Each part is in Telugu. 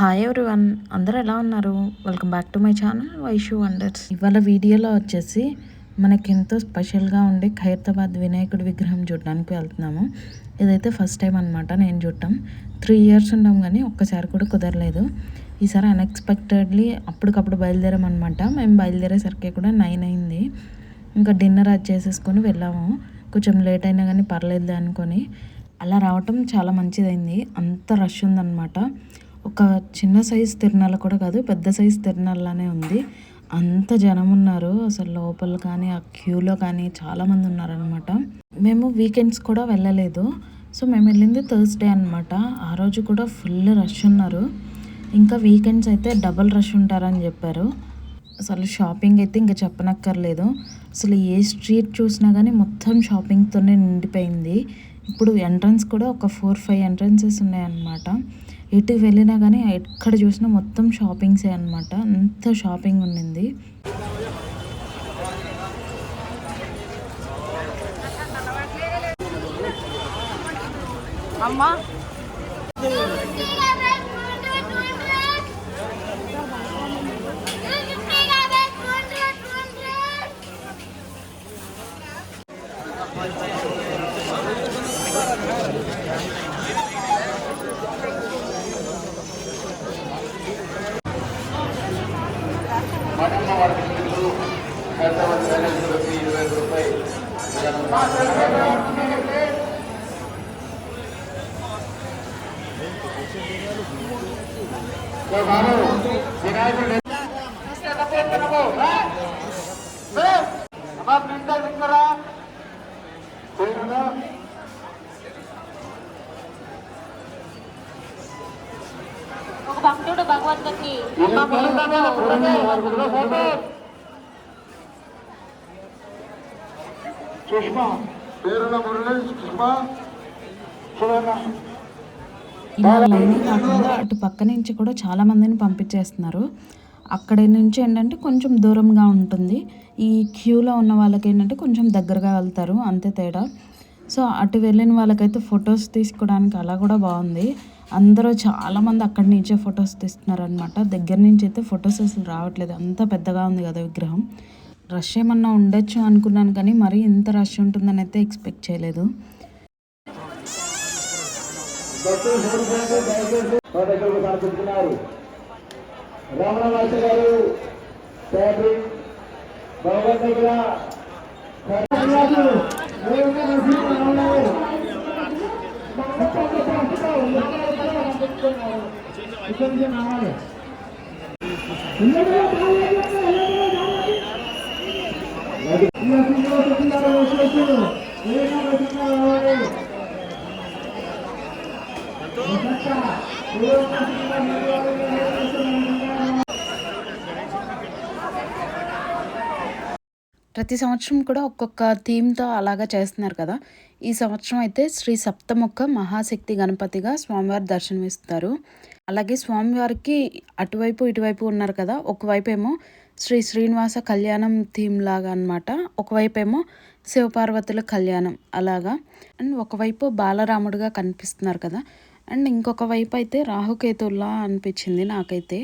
హాయ్ వన్ అందరూ ఎలా ఉన్నారు? Welcome back to my channel Vaishu wonders ఇవాళ వీడియోలో వచ్చేసి మనకి ఎంతో స్పెషల్గా ఉండే ఖైరతాబాద్ వినాయకుడి విగ్రహం చూడడానికి వెళ్తున్నాము. ఇదైతే ఫస్ట్ టైం అనమాట నేను చూడటం. త్రీ ఇయర్స్ ఉండం కానీ ఒక్కసారి కూడా కుదరలేదు. ఈసారి అన్ఎక్స్పెక్టెడ్లీ అప్పటికప్పుడు బయలుదేరామన్నమాట మేము బయలుదేరేసరికి కూడా నైన్ అయింది. ఇంకా డిన్నర్ అది చేసేసుకొని వెళ్ళాము. కొంచెం లేట్ అయినా కానీ పర్లేదు అనుకొని. అలా రావటం చాలా మంచిదైంది. అంత రష్ ఉందన్నమాట. ఒక చిన్న సైజు తిరునాళ్ళ కూడా కాదు పెద్ద సైజు తిరునాళ్ళనే ఉంది. అంత జనం ఉన్నారు. అసలు లోపల కానీ ఆ క్యూలో కానీ చాలామంది ఉన్నారనమాట మేము వీకెండ్స్ కూడా వెళ్ళలేదు. సో మేము వెళ్ళింది థర్స్డే అనమాట ఆ రోజు కూడా ఫుల్ రష్ ఉన్నారు. ఇంకా వీకెండ్స్ అయితే డబల్ రష్ ఉంటారని చెప్పారు. అసలు షాపింగ్ అయితే ఇంకా చెప్పనక్కర్లేదు. అసలు ఏ స్ట్రీట్ చూసినా కానీ మొత్తం షాపింగ్తోనే నిండిపోయింది. ఇప్పుడు ఎంట్రన్స్ కూడా ఒక ఫోర్ ఫైవ్ ఎంట్రన్సెస్ ఉన్నాయన్నమాట. ఎటు వెళ్ళినా కానీ ఎక్కడ చూసినా మొత్తం షాపింగ్సే అనమాట అంత షాపింగ్ ఉండింది. అమ్మా. ಮಾಡಬೇಕಿದ್ದು ಕಳೆದ ಒಂದು ರೂಪಾಯಿ ನಾನು సుష్మా పేరున మురళి సుష్మా ఇలా కాకుండా అటు పక్క నుంచి కూడా చాలా మందిని పంపించేస్తున్నారు అక్కడ నుంచి ఏంటంటే కొంచెం దూరంగా ఉంటుంది. ఈ క్యూలో ఉన్న వాళ్ళకి ఏంటంటే కొంచెం దగ్గరగా వెళ్తారు. అంతే తేడా. సో అటు వెళ్ళిన వాళ్ళకైతే ఫొటోస్ తీసుకోవడానికి అలా కూడా బాగుంది. అందరూ చాలామంది అక్కడి నుంచే ఫొటోస్ తీస్తున్నారనమాట దగ్గర నుంచి అయితే ఫొటోస్ అసలు రావట్లేదు. అంత పెద్దగా ఉంది కదా విగ్రహం. రష్ ఏమన్నా ఉండొచ్చు అనుకున్నాను కానీ మరీ ఇంత రష్ ఉంటుందని అయితే ఎక్స్పెక్ట్ చేయలేదు. గారు સુગંધ્ય નામારે ప్రతి సంవత్సరం కూడా ఒక్కొక్క థీమ్తో అలాగా చేస్తున్నారు కదా. ఈ సంవత్సరం అయితే శ్రీ సప్తముఖ మహాశక్తి గణపతిగా స్వామివారి దర్శనమిస్తారు. అలాగే స్వామివారికి అటువైపు ఇటువైపు ఉన్నారు కదా. ఒకవైపు ఏమో శ్రీ శ్రీనివాస కళ్యాణం థీమ్ లాగా అనమాట ఒకవైపు ఏమో శివపార్వతుల కళ్యాణం అలాగా. అండ్ ఒకవైపు బాలరాముడుగా కనిపిస్తున్నారు కదా. అండ్ ఇంకొక వైపు అయితే రాహుకేతుల్లా అనిపించింది నాకైతే.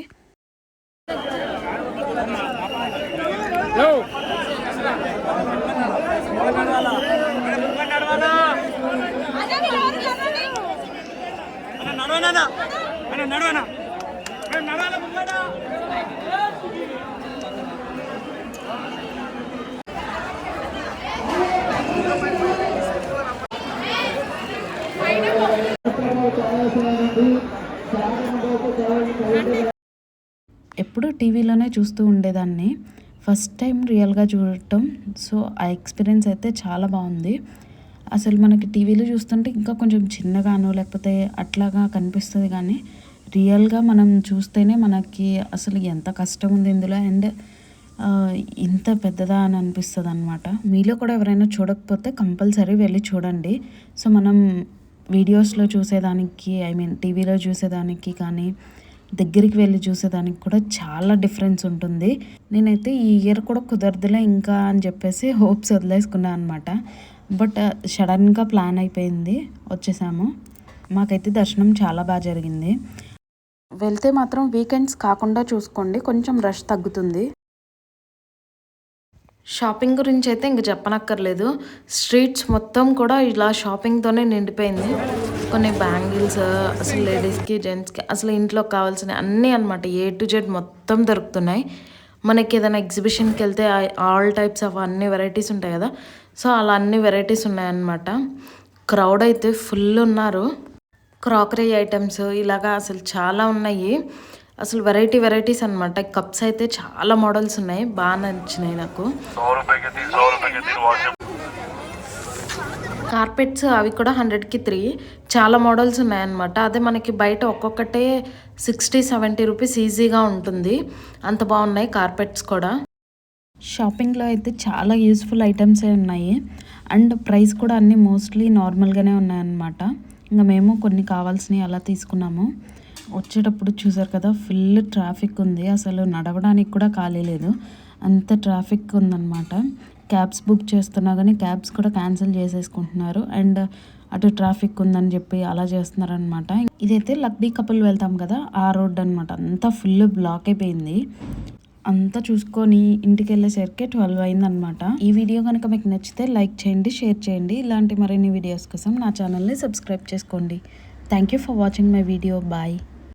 ఎప్పుడు టీవీలోనే చూస్తూ ఉండేదాన్ని. ఫస్ట్ టైం రియల్గా చూడటం. సో ఆ ఎక్స్పీరియన్స్ అయితే చాలా బాగుంది. అసలు మనకి టీవీలో చూస్తుంటే ఇంకా కొంచెం చిన్నగానో లేకపోతే అట్లాగా కనిపిస్తుంది కానీ రియల్గా మనం చూస్తేనే మనకి అసలు ఎంత కష్టం ఉంది ఇందులో అండ్ ఇంత పెద్దదా అని అనిపిస్తుంది అనమాట మీలో కూడా ఎవరైనా చూడకపోతే కంపల్సరీ వెళ్ళి చూడండి. సో మనం వీడియోస్లో చూసేదానికి ఐ మీన్ టీవీలో చూసేదానికి కానీ దగ్గరికి వెళ్ళి చూసేదానికి కూడా చాలా డిఫరెన్స్ ఉంటుంది. నేనైతే ఈ ఇయర్ కూడా కుదరదులే ఇంకా అని చెప్పేసి హోప్స్ వదిలేసుకున్నాను అనమాట బట్ సడన్గా ప్లాన్ అయిపోయింది. వచ్చేసాము. మాకైతే దర్శనం చాలా బాగా జరిగింది. వెళ్తే మాత్రం వీకెండ్స్ కాకుండా చూసుకోండి. కొంచెం రష్ తగ్గుతుంది. షాపింగ్ గురించి అయితే ఇంక చెప్పనక్కర్లేదు. స్ట్రీట్స్ మొత్తం కూడా ఇలా షాపింగ్తోనే నిండిపోయింది. కొన్ని బ్యాంగిల్స్ అసలు లేడీస్కి జెంట్స్కి అసలు ఇంట్లో కావాల్సిన అన్నీ అనమాట ఏ టు జెడ్ మొత్తం దొరుకుతున్నాయి. మనకి ఏదైనా ఎగ్జిబిషన్కి వెళ్తే ఆల్ టైప్స్ ఆఫ్ అన్ని వెరైటీస్ ఉంటాయి కదా. సో అలా అన్ని వెరైటీస్ ఉన్నాయన్నమాట. క్రౌడ్ అయితే ఫుల్ ఉన్నారు. క్రాకరీ ఐటమ్స్ ఇలాగా అసలు చాలా ఉన్నాయి. అసలు వెరైటీ వెరైటీస్ అనమాట కప్స్ అయితే చాలా మోడల్స్ ఉన్నాయి. బాగా నచ్చినాయి నాకు. కార్పెట్స్ అవి కూడా హండ్రెడ్కి త్రీ. చాలా మోడల్స్ ఉన్నాయన్నమాట. అదే మనకి బయట ఒక్కొక్కటే సిక్స్టీ సెవెంటీ రూపీస్ ఈజీగా ఉంటుంది. అంత బాగున్నాయి కార్పెట్స్ కూడా. షాపింగ్లో అయితే చాలా యూస్ఫుల్ ఐటమ్సే ఉన్నాయి. అండ్ ప్రైస్ కూడా అన్నీ మోస్ట్లీ నార్మల్గానే ఉన్నాయన్నమాట. ఇంకా మేము కొన్ని కావాల్సినవి అలా తీసుకున్నాము. వచ్చేటప్పుడు చూసారు కదా ఫుల్ ట్రాఫిక్ ఉంది. అసలు నడవడానికి కూడా ఖాళీ లేదు. అంత ట్రాఫిక్ ఉందన్నమాట. క్యాబ్స్ బుక్ చేస్తున్నా కానీ క్యాబ్స్ కూడా క్యాన్సిల్ చేసేసుకుంటున్నారు. అండ్ అటు ట్రాఫిక్ ఉందని చెప్పి అలా చేస్తున్నారనమాట ఇదైతే లక్డీ కపుల్ వెళ్తాం కదా ఆ రోడ్ అనమాట అంతా ఫుల్ బ్లాక్ అయిపోయింది. అంతా చూసుకొని ఇంటికి వెళ్ళేసరికి ట్వెల్వ్ అయిందనమాట. ఈ వీడియో కనుక మీకు నచ్చితే లైక్ చేయండి షేర్ చేయండి. ఇలాంటి మరిన్ని వీడియోస్ కోసం నా ఛానల్ని సబ్స్క్రైబ్ చేసుకోండి. Thank you for watching my video. Bye.